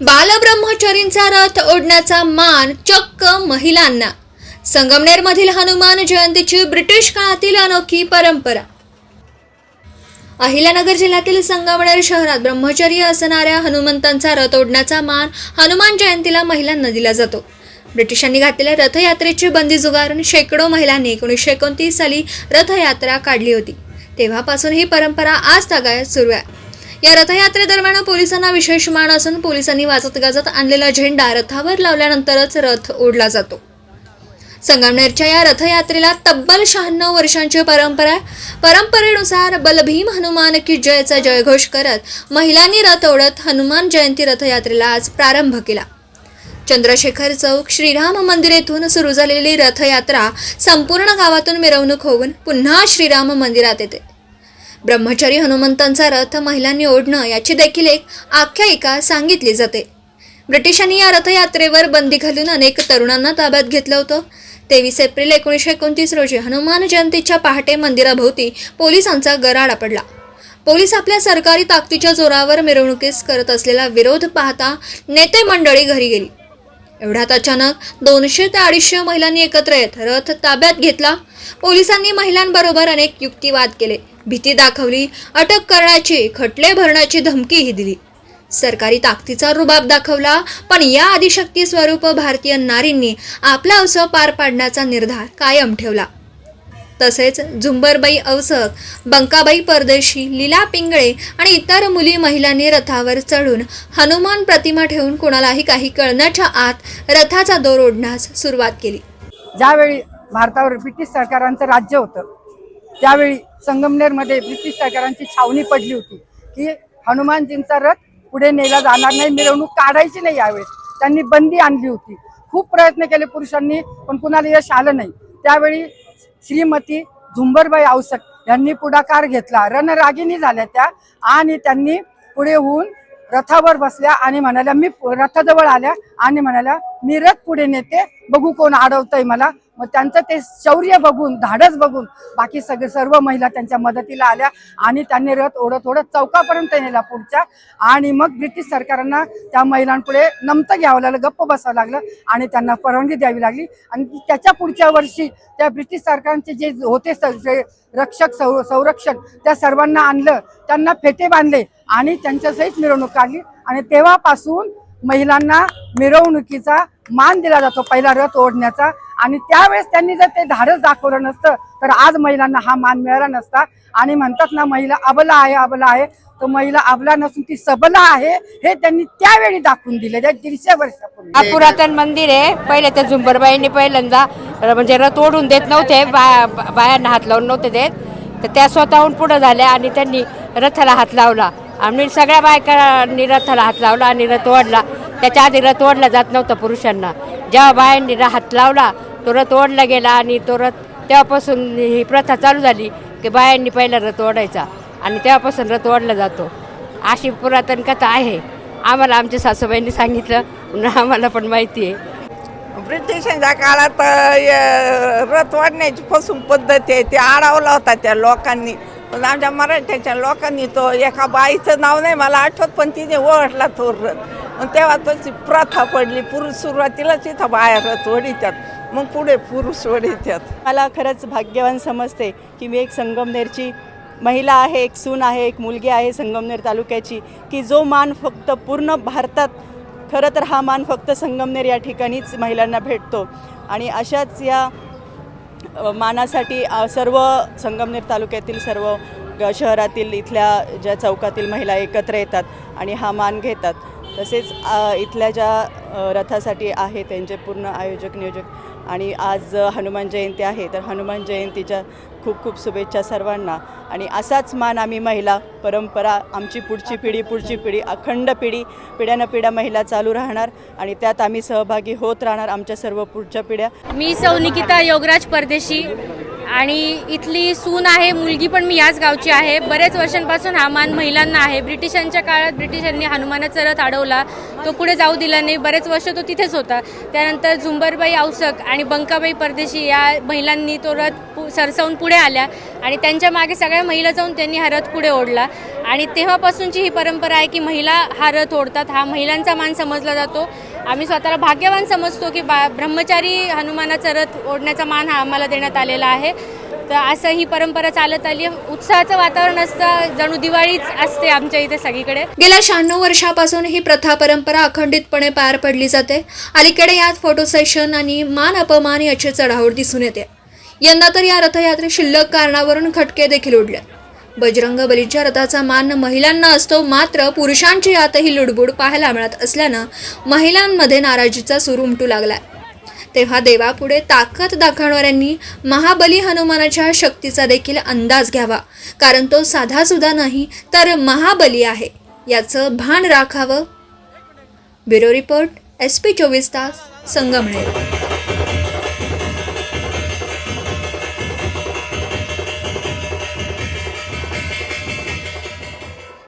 बालब्रह्मचारींचा रथ ओढण्याचा मान चक्क महिलांना. संगमनेरमधील हनुमान जयंतीची ब्रिटिश काळातील अनोखी परंपरा. अहिल्यानगर जिल्ह्यातील संगमनेर शहरात ब्रह्मचर्य असणाऱ्या हनुमंतांचा रथ ओढण्याचा मान हनुमान जयंतीला महिलांना दिला जातो. ब्रिटिशांनी घातलेल्या रथयात्रेची बंदी जुगारून शेकडो महिलांनी एकोणीसशे एकोणतीस साली रथयात्रा काढली होती. तेव्हापासून ही परंपरा आज तागायत सुरू आहे. या रथयात्रेदरम्यान पोलिसांना विशेष मान असून पोलिसांनी वाजत गाजत आणलेला झेंडा रथावर लावल्यानंतरच रथ ओढला जातो. संगमनेरच्या या रथयात्रेला तब्बल शहाण्णव वर्षांची परंपरा आहे. परंपरेनुसार बलभीम हनुमान की जयचा जयघोष करत महिलांनी रथ ओढत हनुमान जयंती रथयात्रेला आज प्रारंभ केला. चंद्रशेखर चौक श्रीराम मंदिर येथून सुरू झालेली रथयात्रा संपूर्ण गावातून मिरवणूक होऊन पुन्हा श्रीराम मंदिरात येते. ब्रह्मचारी हनुमंतांचा रथ महिलांनी ओढणं याची देखील एक आख्यायिका सांगितली जाते. ब्रिटिशांनी या रथयात्रेवर बंदी घालून अनेक तरुणांना ताब्यात घेतलं होतं. तेवीस एप्रिल एकोणीसशे एकोणतीस रोजी हनुमान जयंतीच्या पहाटे मंदिराभोवती पोलिसांचा गराडा पडला. पोलीस आपल्या सरकारी ताकदीच्या जोरावर मिरवणुकीस करत असलेला विरोध पाहता नेते मंडळी घरी गेली. एवढ्यात अचानक दोनशे ते अडीचशे महिलांनी एकत्र येत रथ ताब्यात घेतला. पोलिसांनी महिलांबरोबर अनेक युक्तिवाद केले. भीती दाखवली अटक करण्याची खटले भरण्याची धमकीही दिली. सरकारी ताकदीचा रुबाब दाखवला पण या आदिशक्ती स्वरूप भारतीय नारींनी आपला उत्सव पार पाडण्याचा निर्धार कायम ठेवला. तसेच झुंबरबाई अवसक बंकाबाई परदेशी लीला पिंगळे आणि इतर मुली महिलांनी रथावर चढून हनुमान प्रतिमा ठेवून कोणालाही काही कळण्याच्या आत रथाचा दोर ओढण्यास सुरुवात केली. ज्यावेळी भारतावर ब्रिटिश सरकारांचं राज्य होतं त्यावेळी संगमनेरमध्ये ब्रिटिश सरकारांची छावणी पडली होती की हनुमानजींचा रथ पुढे नेला जाणार नाही मिरवणूक काढायची नाही यावेळेस. त्यांनी बंदी आणली होती. खूप प्रयत्न केले पुरुषांनी पण कुणाला यश आलं नाही. त्यावेळी श्रीमती झुंबरबाई आवसक यांनी पुढाकार घेतला. रणरागिणी झाल्या त्या आणि त्यांनी पुढे होऊन रथावर बसल्या आणि म्हणाल्या मी रथाजवळ आल्या आणि म्हणाल्या मी रथ पुढे नेते बघू कोण अडवतंय मला. मग त्यांचं ते शौर्य बघून धाडस बघून बाकी सगळे सर्व महिला त्यांच्या मदतीला आल्या आणि त्यांनी रथ ओढत ओढत चौकापर्यंत नेला पुढच्या. आणि मग ब्रिटिश सरकारांना त्या महिलांपुढे नमतं घ्यावं लागलं गप्प बसावं लागलं आणि त्यांना परवानगी द्यावी लागली. आणि त्याच्या पुढच्या वर्षी त्या ब्रिटिश सरकारचे जे होते जे रक्षक संरक्षण संरक्षक त्या सर्वांना आणलं. त्यांना फेटे बांधले आणि त्यांच्यासहित मिरवणूक काढली. आणि तेव्हापासून महिलांना मिरवणुकीचा मान दिला जातो पहिला रथ ओढण्याचा. आणि त्यावेळेस त्यांनी जर ते धाडस दाखवलं नसतं तर आज महिलांना हा मान मिळाला नसता. आणि म्हणतात ना महिला अबला आहे अबला आहे. तर महिला अबला नसून ती सबला आहे हे त्यांनी त्यावेळी दाखवून दिले. त्या दीडशे वर्षापूर्वी. हा पुरातन मंदिर आहे. पहिले त्या झुंबरबाईंनी पहिल्यांदा र- म्हणजे रथ ओढून देत नव्हते बाया बा- बायांना हात लावून नव्हते देत. तर त्या स्वतःहून पुढे झाल्या आणि त्यांनी रथाला हात लावला. आणि सगळ्या बायकांनी रथाला हात लावला आणि रथ ओढला. त्याच्या आधी रथ ओढला जात नव्हता पुरुषांना. जेव्हा बायांनी हात लावला तो रथ ओढला गेला आणि तो रथ तेव्हापासून ही प्रथा चालू झाली की बायांनी पहिला रथ ओढायचा आणि तेव्हापासून रथ ओढला जातो. अशी पुरातन कथा आहे. आम्हाला आमच्या सासूबाईंनी सांगितलं म्हणून आम्हाला पण माहिती आहे. ब्रिटिशांच्या काळात रथ वाढण्याची पासून पद्धत आहे ते अडवला होता त्या लोकांनी. पण आमच्या मराठ्याच्या लोकांनी तो एका बाईचं नाव नाही मला आठवत पण तिने ओळखला तो रथ. मग तेव्हा तशी प्रथा पडली पुरुष सुरुवातीलाच इथं बाया वडित्यात मग पुढे पुरुष वडित्यात मला खरंच भाग्यवान समजते की मी एक संगमनेरची महिला आहे एक सून आहे एक मुलगी आहे संगमनेर तालुक्याची की जो मान फक्त पूर्ण भारतात खरं तर हा मान फक्त संगमनेर या ठिकाणीच महिलांना भेटतो. आणि अशाच या मानासाठी सर्व संगमनेर तालुक्यातील सर्व शहरातील इथल्या ज्या चौकातील महिला एकत्र येतात आणि हा मान घेतात. तसेच इथल्या ज्या रथासाठी आहे त्यांचे पूर्ण आयोजक नियोजक आणि आज हनुमान जयंती आहे तर हनुमान जयंतीच्या खूप खूप शुभेच्छा सर्वांना. आणि असाच मान आम्ही महिला परंपरा आमची पुढची पिढी पुढची पिढी अखंड पिढी पिढ्यानं पिढ्या महिला चालू राहणार आणि त्यात आम्ही सहभागी होत राहणार आमच्या सर्व पुढच्या पिढ्या. मी सौ निकिता योगराज परदेशी. आणि इथली सून आहे मुलगी पण मी याच गावची आहे. बरेच वर्षांपासून हा मान महिलांना आहे. ब्रिटिशांच्या काळात ब्रिटिशांनी हनुमानाचा रथ अडवला. तो पुढे जाऊ दिला नाही. बरेच वर्ष तो तिथेच होता. त्यानंतर झुंबरबाई औसक आणि बंकाबाई परदेशी या महिलांनी तो रथ पु सरसावून पुढे आल्या आणि त्यांच्या मागे सगळ्या महिला जाऊन त्यांनी हा रथ पुढे ओढला. आणि तेव्हापासूनची ही परंपरा आहे की महिला हा रथ ओढतात हा महिलांचा मान समजला जातो. आम्ही स्वतःला भाग्यवान समजतो की बा ब्रह्मचारी हनुमानाचा रथ ओढण्याचा मान हा आम्हाला देण्यात आलेला आहे. तर असं ही परंपरा चालत आली उत्साहाचं वातावरण असतं. जणू दिवाळीच असते आमच्या इथे सगळीकडे. गेल्या शहाण्णव वर्षापासून ही प्रथा परंपरा अखंडितपणे पार पडली जाते. अलीकडे यात फोटो सेशन आणि मान अपमान याची चढावड दिसून येते. यंदा तर या रथयात्रे शिल्लक कारणावरून खटके देखील उडले. बजरंग बलीच्या रथाचा मान महिलांना असतो मात्र पुरुषांची यातही लुडबुड पाहायला मिळत असल्यानं महिलांमध्ये नाराजीचा सूर उमटू लागलाय. तेव्हा देवापुढे ताकद दाखवणाऱ्यांनी महाबली हनुमानाच्या शक्तीचा देखील अंदाज घ्यावा. कारण तो साधा सुद्धा नाही तर महाबली आहे. याचं भान राखावं. ब्युरो रिपोर्ट एस पी चोवीस तास संगमनेर.